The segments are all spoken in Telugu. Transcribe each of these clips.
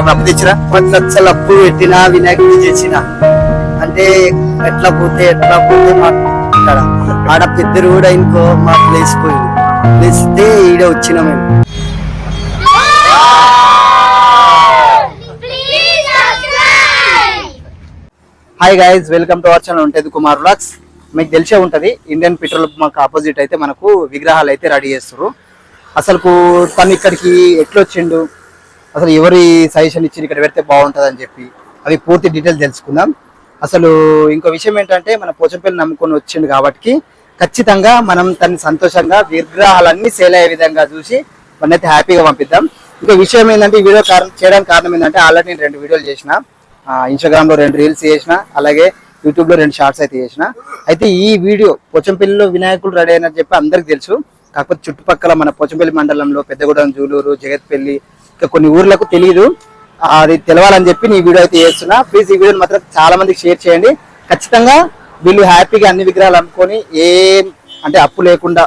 ఏమైనా అప్పు తెచ్చిరా పది లక్షలు అప్పు పెట్టిన వినాయకుడు చేసిన. అంటే ఎట్లా పోతే ఎట్లా పోతే ఇక్కడ ఆడ పెద్దరు కూడా ఇంకో మా ప్లేస్ పోయింది. ప్లేస్ ఇస్తే ఈడ వచ్చిన మేము. Hi guys welcome to our channel ఉంటుంది కుమార్ వ్లాగ్స్ మీకు తెలిసే ఉంటది ఇండియన్ పెట్రోల్ మాకు ఆపోజిట్ అయితే మనకు విగ్రహాలు అయితే రెడీ చేస్తారు అసలు తను ఇక్కడికి ఎట్లా వచ్చిండు? అసలు ఎవరి సజెషన్ ఇచ్చి ఇక్కడ పెడితే బాగుంటుంది అని చెప్పి అవి పూర్తి డీటెయిల్స్ తెలుసుకుందాం. అసలు ఇంకో విషయం ఏంటంటే మన పోచంపల్లి నమ్ముకొని వచ్చిండు కాబట్టి ఖచ్చితంగా మనం తన సంతోషంగా విగ్రహాలన్నీ సేల్ అయ్యే విధంగా చూసి మనైతే హ్యాపీగా పంపిద్దాం. ఇంకో విషయం ఏంటంటే ఈ వీడియో కారణం చేయడానికి కారణం ఏంటంటే ఆల్రెడీ నేను రెండు వీడియోలు చేసిన. ఇన్స్టాగ్రామ్లో రెండు రీల్స్ చేసిన అలాగే యూట్యూబ్లో రెండు షార్ట్స్ అయితే చేసిన. అయితే ఈ వీడియో పోచంపల్లిలో వినాయకుడు రెడీ అయినని చెప్పి అందరికి తెలుసు. కాకపోతే చుట్టుపక్కల మన పోచంపల్లి మండలంలో పెద్దగూడెం జూలూరు జగత్పల్లి ఇంకా కొన్ని ఊర్లకు తెలియదు అది తెలవాలని చెప్పి నీ వీడియో అయితే చేస్తున్నా. ప్లీజ్ ఈ వీడియోని మాత్రం చాలా మందికి షేర్ చేయండి. ఖచ్చితంగా వీళ్ళు హ్యాపీగా అన్ని విగ్రహాలు అమ్ముకొని ఏం అంటే అప్పు లేకుండా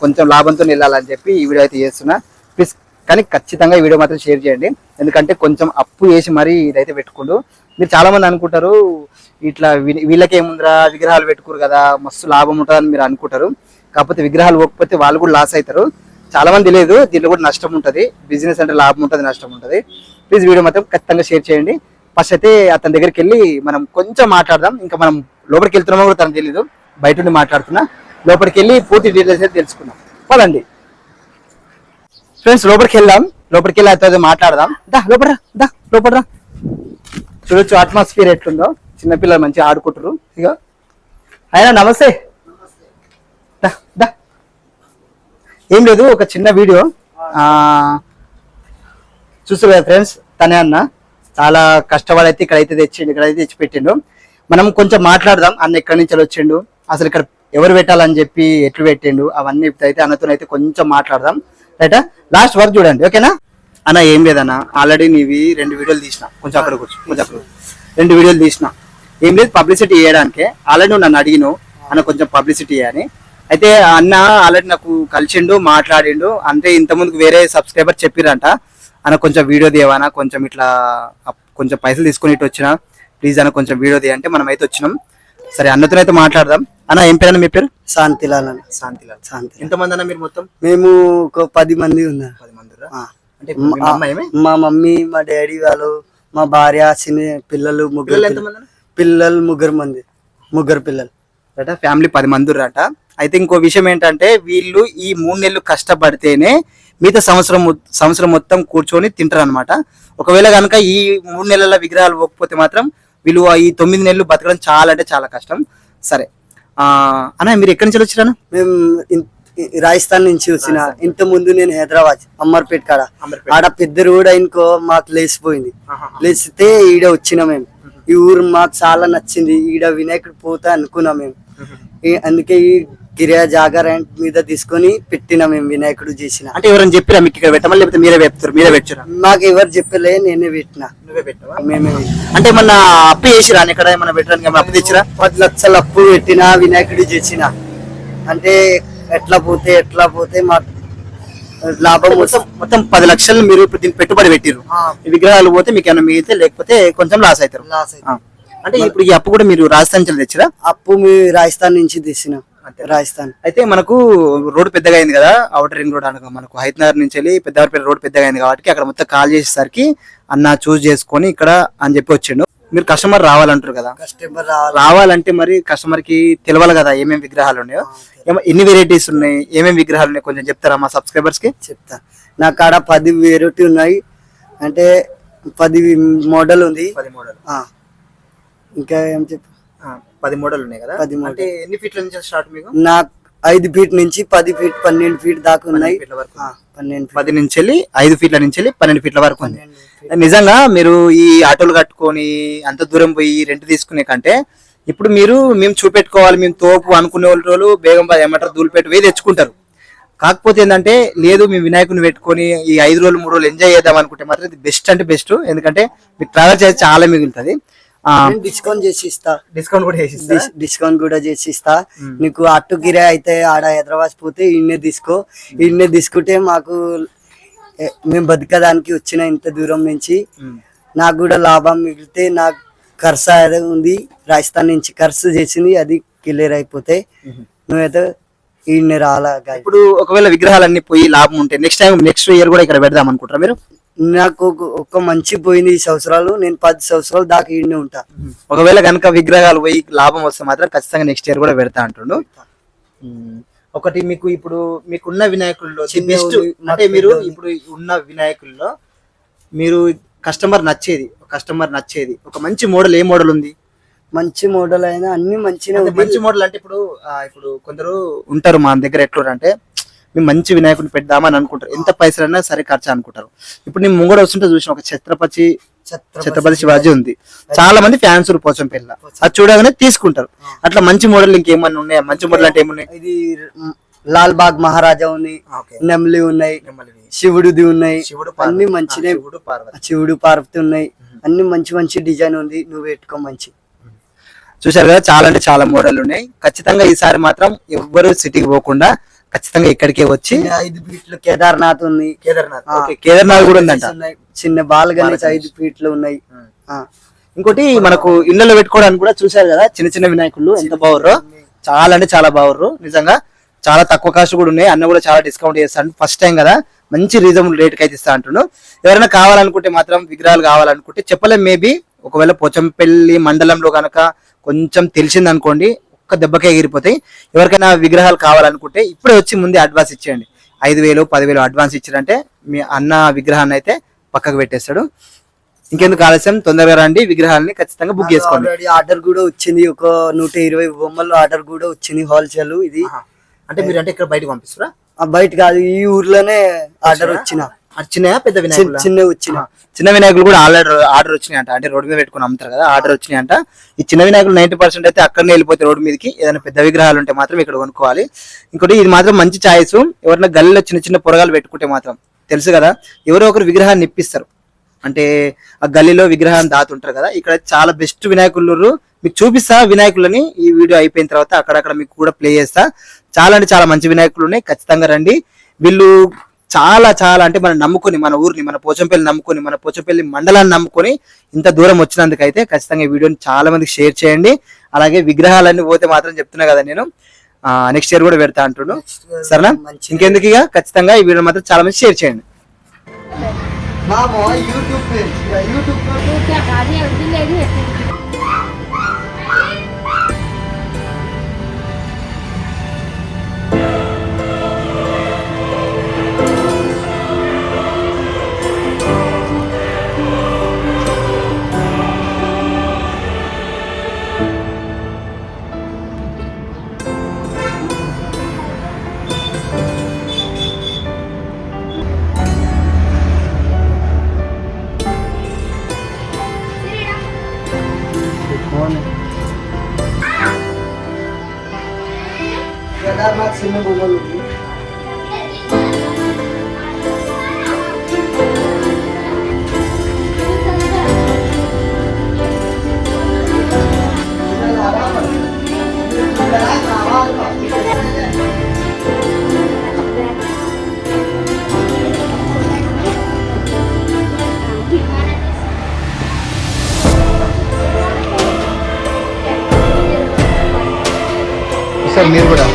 కొంచెం లాభంతో వెళ్ళాలని చెప్పి ఈ వీడియో అయితే చేస్తున్నా. ప్లీజ్ కానీ ఖచ్చితంగా ఈ వీడియో మాత్రం షేర్ చేయండి. ఎందుకంటే కొంచెం అప్పు చేసి మరీ ఇదైతే పెట్టుకుండు. మీరు చాలామంది అనుకుంటారు ఇట్లా వీ- వీళ్ళకేముందిరా విగ్రహాలు పెట్టుకోరు కదా మస్తు లాభం ఉంటుందని మీరు అనుకుంటారు. కాకపోతే విగ్రహాలు పోకపోతే వాళ్ళు కూడా లాస్ అవుతారు. చాలా మంది తెలియదు దీంట్లో కూడా నష్టం ఉంటుంది. బిజినెస్ అంటే లాభం ఉంటుంది నష్టం ఉంటుంది. ప్లీజ్ వీడియో మాత్రం ఖచ్చితంగా షేర్ చేయండి. ఫస్ట్ అయితే అతని దగ్గరికి వెళ్ళి మనం కొంచెం మాట్లాడదాం. ఇంకా మనం లోపలికి వెళ్తున్నామో కూడా తనకు తెలియదు బయట నుండి మాట్లాడుతున్నా. లోపలికి వెళ్ళి పూర్తి డీటెయిల్స్ అయితే తెలుసుకుందాం. పదండి. ఫ్రెండ్స్ లోపలికి వెళ్దాం. లోపలికి వెళ్ళి అతను మాట్లాడదాం. దా లోపల రా, దా లోపల రా. చూడొచ్చు అట్మాస్ఫియర్ ఎట్లుందో. చిన్నపిల్లలు మంచిగా ఆడుకుంటారు ఇక ఆయన నమస్తే. దా, ఏం లేదు ఒక చిన్న వీడియో. ఆ చూస్తారు కదా ఫ్రెండ్స్ తనే అన్న. చాలా కష్టపడైతే అయితే ఇక్కడైతే తెచ్చిండు ఇక్కడైతే తెచ్చి పెట్టిండు మనం కొంచెం మాట్లాడదాం అన్న ఎక్కడి నుంచి వచ్చిండు అసలు ఇక్కడ ఎవరు పెట్టాలని చెప్పి ఎట్లు పెట్టిండు అవన్నీ అయితే అన్నతో అయితే కొంచెం మాట్లాడదాం. రైటా లాస్ట్ వరకు చూడండి ఓకేనా అన్న ఏం లేదన్న ఆల్రెడీ నీవి రెండు వీడియోలు తీసిన. కొంచెం అక్కడ కూర్చో కొంచెం అక్కడ రెండు వీడియోలు తీసిన. ఏం లేదు పబ్లిసిటీ చేయడానికి ఆల్రెడీ నువ్వు నన్ను అడిగిను అన్న కొంచెం పబ్లిసిటీ అని అయితే అన్న ఆల్రెడీ నాకు కలిసిండు మాట్లాడిండు. అంటే ఇంతకుముందుకు వేరే సబ్స్క్రైబర్ చెప్పిరంట. అన్న కొంచెం వీడియో తీయవనా కొంచెం ఇట్లా కొంచెం పైసలు తీసుకుని ఇటు వచ్చిన. ప్లీజ్ అన్న కొంచెం వీడియో తీయ అంటే మనం అయితే వచ్చినాం. సరే అన్నతో అయితే మాట్లాడదాం. అన్న ఏం పేరు అన్న మీ పేరు? శాంతిలాల్ అన్న. శాంతిలాల్. శాంతి ఎంతమంది అన్న మీరు మొత్తం? మేము ఒక పది మంది ఉన్నారు పది మంది. అంటే మీ మమ్మీ మా డాడీ వాళ్ళు మా భార్య చిన్న పిల్లలు ముగ్గురు? పిల్లలు ముగ్గురు మంది. ముగ్గురు పిల్లలు. అట ఫ్యామిలీ పది మంది ఉర్రట అయితే ఇంకో విషయం ఏంటంటే వీళ్ళు ఈ మూడు నెలలు కష్టపడితేనే మిగతా సంవత్సరం సంవత్సరం మొత్తం కూర్చొని తింటారు అనమాట ఒకవేళ కనుక ఈ మూడు నెలల విగ్రహాలు పోకపోతే మాత్రం వీళ్ళు ఈ తొమ్మిది నెలలు బతకడం చాలా అంటే చాలా కష్టం. సరే. ఆ అన్న మీరు ఎక్కడి నుంచి వచ్చారన్న మేము రాజస్థాన్ నుంచి వచ్చిన. ఇంత ముందు నేను హైదరాబాద్ అమ్మర్పేట కాడ. అమర్పేట. ఆడ పెద్దరు కూడా ఇంకో మాకు లేచిపోయింది. లేచితే ఈడ వచ్చిన మేము. ఈ ఊరు మాకు చాలా నచ్చింది. ఈడ వినాయకుడు పోతా అనుకున్నాం మేము. అందుకే ఈ గిరియా జాగర్ మీద తీసుకొని పెట్టిన మేము వినాయకుడు చేసిన. అంటే ఎవరైనా చెప్పిరా మీకు ఇక్కడ పెట్టమని లేకపోతే మీరే పెడతారు మీరే పెట్టారా? మాకు ఎవరు చెప్పలే నేనే పెట్టిన. నువ్వే పెట్టావా? మేమే. అంటే మన అప్పు చేసిరా? ఇక్కడ ఏమైనా పెట్టడానికి ఏమైనా అప్పు తెచ్చిరా? పది లక్షలు అప్పు పెట్టిన వినాయకుడు చేసిన. అంటే ఎట్లా పోతే ఎట్లా పోతే మాకు లాభం మొత్తం మొత్తం పది లక్షలు మీరు దీనికి పెట్టుబడి పెట్టిరు విగ్రహాలు పోతే మీకు ఏమైనా మిగిలితే లేకపోతే కొంచెం లాస్ అవుతారు. లాస్ అయింది. అంటే ఇప్పుడు ఈ అప్పు కూడా మీరు రాజస్థాన్ నుంచి తెచ్చిరా? అప్పు మీ రాజస్థాన్ నుంచి తీసినాం రాజస్థాన్. అయితే మనకు రోడ్ పెద్దగా అయింది కదా అవుటర్ రింగ్ రోడ్ అనగా మనకు హైదరాబాద్ నుంచి వెళ్ళి పెద్దవారిపల్లి రోడ్ పెద్దగా అయింది కాబట్టి అక్కడ మొత్తం కాల్ చేసేసరికి అన్న చూస్ చేసుకొని ఇక్కడ అని చెప్పి వచ్చిండు. మీరు కస్టమర్ రావాలంటారు కదా. కస్టమర్ రావాలి. రావాలంటే మరి కస్టమర్కి తెలవాలి కదా ఏమేమి విగ్రహాలు ఉన్నాయో. ఏమ- ఎన్ని వెరైటీస్ ఉన్నాయి ఏమేమి విగ్రహాలు ఉన్నాయి కొంచెం చెప్తారా మా సబ్స్క్రైబర్స్కి? చెప్తా. నా కాడ పది వెరైటీ ఉన్నాయి. అంటే పది మోడల్ ఉంది. పది మోడల్. ఇంకా ఏం చెప్పు పది మోడల్ ఉన్నాయి కదా? పది. అంటే ఎన్ని ఫీట్ల నుంచి స్టార్ట్ మీకు? నాకు ఐదు ఫీట్ నుంచి పది ఫీట్ పన్నెండు ఫీట్ దాకా ఉన్నాయి. పన్నెండు పది నుంచి వెళ్ళి ఐదు ఫీట్ల నుంచి వెళ్ళి పన్నెండు ఫీట్ల వరకు ఉంది. నిజంగా మీరు ఈ ఆటోలు కట్టుకొని అంత దూరం పోయి రెంట్ తీసుకునే కంటే ఇప్పుడు మీరు మేము చూపెట్టుకోవాలి మేము తోపు అనుకునే వాళ్ళు బేగం ఏమంటారు దూలిపెట్టి పోయి తెచ్చుకుంటారు. కాకపోతే ఏంటంటే లేదు మేము వినాయకుని పెట్టుకొని ఈ ఐదు రోజులు మూడు రోజులు ఎంజాయ్ చేద్దాం అనుకుంటే మాత్రం ఇది బెస్ట్ అంటే బెస్ట్ ఎందుకంటే మీకు ట్రావెల్ చేసి చాలా మిగులుతుంది. డిస్కౌంట్ చేసి ఇస్తా డిస్కౌంట్ కూడా చేసి డిస్- డిస్కౌంట్ కూడా చేసి ఇస్తా నీకు అట్టు గిరే అయితే ఆడ హైదరాబాద్ పోతే ఇన్నే తీసుకో. ఇన్నే తీసుకుంటే మాకు మేము బతకడానికి వచ్చిన ఇంత దూరం నుంచి నాకు కూడా లాభం మిగిలితే నాకు ఖర్చు అదే ఉంది. రాజస్థాన్ నుంచి ఖర్చు చేసింది అది క్లియర్ అయిపోతే నువ్వైతే ఈయన రాలా. ఇప్పుడు ఒకవేళ విగ్రహాలన్నీ పోయి లాభం ఉంటే నెక్స్ట్ టైం నెక్స్ట్ ఇయర్ కూడా ఇక్కడ పెడదాం అనుకుంటారా మీరు? నాకు ఒక- మంచి పోయింది ఈ సంవత్సరాలు నేను పది సంవత్సరాలు దాకా ఈయనే ఉంటా. ఒకవేళ కనుక విగ్రహాలు పోయి లాభం వస్తే మాత్రం ఖచ్చితంగా నెక్స్ట్ ఇయర్ కూడా పెడతా అంటుండు. ఒకటి మీకు ఇప్పుడు మీకున్న వినాయకుల్లో బెస్ట్ అంటే మీరు. ఇప్పుడు ఉన్న వినాయకుల్లో మీరు కస్టమర్ నచ్చేది కస్టమర్ నచ్చేది. ఒక మంచి మోడల్ ఏ మోడల్ ఉంది? మంచి మోడల్ అయినా అన్ని అంటే మంచి మోడల్ అంటే ఇప్పుడు ఇప్పుడు కొందరు ఉంటారు మన దగ్గర ఎట్లా అంటే మేము మంచి వినాయకుడిని పెడదామని అనుకుంటారు. ఎంత పైసలైనా సరే ఖర్చు అనుకుంటారు. ఇప్పుడు నేను ముంగడ వస్తుంటే చూసిన ఒక ఛత్రపతి ఛత్రపతి శివాజీ ఉంది. చాలా మంది ఫ్యాన్స్ పోచం పిల్ల. అది చూడగానే తీసుకుంటారు. అట్లా మంచి మోడల్ ఇంకేమన్నా ఉన్నాయా? మంచి మోడల్ అంటే ఏమున్నాయి? ఇది లాల్ బాగ్ మహారాజా ఉన్నాయి ఓకే. నెమలి ఉన్నాయి శివుడిది ఉన్నాయి. శివుడు అన్ని. మంచినే శివుడు పార్వతి. ఉన్నాయి. అన్ని మంచి మంచి డిజైన్ ఉంది. నువ్వు పెట్టుకో మంచి. చూసారు కదా చాలా అంటే చాలా మోడల్ ఉన్నాయి. ఖచ్చితంగా ఈసారి మాత్రం ఎవ్వరు సిటీకి పోకుండా ఖచ్చితంగా ఇక్కడికే వచ్చి ఐదు ఫీట్లు కేదార్నాథ్ ఉంది. కేదార్నాథ్ కేదార్నాథ్ కూడా ఉందంట. చిన్న బాల గణేష్ ఐదు ఫీట్లు ఉన్నాయి. ఆ. ఇంకోటి మనకు ఇళ్ళలో పెట్టుకోవడానికి కూడా చూసారు కదా చిన్న చిన్న వినాయకులు ఎంత బాగుర్రో. చాలా అంటే చాలా బాగుర్రు. నిజంగా చాలా తక్కువ కాస్ట్ కూడా ఉన్నాయి. అన్న కూడా చాలా డిస్కౌంట్ చేస్తాడు. ఫస్ట్ టైం కదా మంచి రీజనబుల్ రేట్కి అయితే ఇస్తా అంటుండు ఎవరైనా కావాలనుకుంటే మాత్రం విగ్రహాలు కావాలనుకుంటే చెప్పలేం మేబీ ఒకవేళ పోచంపల్లి మండలంలో కనుక కొంచెం తెలిసింది అనుకోండి ఒక్క దెబ్బకే ఎగిరిపోతాయి. ఎవరికైనా విగ్రహాలు కావాలనుకుంటే ఇప్పుడే వచ్చి ముందే అడ్వాన్స్ ఇచ్చేయండి. ఐదు వేలు పదివేలు అడ్వాన్స్ ఇచ్చారంటే మీ అన్న విగ్రహాన్ని అయితే పక్కకు పెట్టేస్తాడు. ఇంకెందుకు ఆలస్యం? తొందరగా రండి విగ్రహాలని ఖచ్చితంగా బుక్ చేసుకోండి. ఆర్డర్ కూడా వచ్చింది. ఒక నూట ఇరవై బొమ్మలు ఆర్డర్ కూడా వచ్చింది హోల్సేల్ ఇది. అంటే మీరు అంటే ఇక్కడ బయటకు పంపిస్తారా? బయట కాదు ఈ ఊర్లోనే ఆర్డర్ వచ్చిన అది చిన్నయా పెద్ద చిన్న వినాయకులు? చిన్న వచ్చిన చిన్న వినాయకులు కూడా ఆల్రెడీ ఆర్డర్ వచ్చినాయి అంట అంటే రోడ్డు మీద పెట్టుకుని అమ్ముతారు కదా ఆర్డర్ వచ్చినాయి అంట ఈ చిన్న వినాయకులు నైన్టీ పర్సెంట్ అయితే అక్కడనే వెళ్ళిపోతాయి రోడ్డు మీదకి. ఏదైనా పెద్ద విగ్రహాలు ఉంటే మాత్రం ఇక్కడ కొనుక్కోవాలి. ఇంకోటి ఇది మాత్రం మంచి ఛాయిస్. ఎవరైనా గల్లీలో చిన్న చిన్న పొరగాలు పెట్టుకుంటే మాత్రం తెలుసు కదా ఎవరో ఒకరు విగ్రహాన్ని ఇప్పిస్తారు అంటే ఆ గల్లీలో విగ్రహాన్ని దాతుంటారు కదా ఇక్కడ చాలా బెస్ట్ వినాయకులు. మీకు చూపిస్తా వినాయకులని. ఈ వీడియో అయిపోయిన తర్వాత అక్కడక్కడ మీకు కూడా ప్లే చేస్తా. చాలా అంటే చాలా మంచి వినాయకులు ఉన్నాయి. ఖచ్చితంగా రండి. వీళ్ళు చాలా చాలా అంటే మనం నమ్ముకొని మన ఊరిని మన పోచంపల్లి నమ్ముకొని మన పోచంపల్లి మండలాన్ని నమ్ముకొని ఇంత దూరం వచ్చినందుకైతే ఖచ్చితంగా ఈ వీడియోని చాలా మందికి షేర్ చేయండి. అలాగే విగ్రహాలన్నీ పోతే మాత్రం చెప్తున్నా కదా నేను. నెక్స్ట్ ఇయర్ కూడా పెడతా అంటున్నాను సరేనా? ఇంకెందుకు ఇక? ఖచ్చితంగా ఈ వీడియో మాత్రం చాలా మంది షేర్ చేయండి. యూట్యూబ్ యూట్యూబ్ బొమ్మలు ఉంది సార్ మీరు కూడా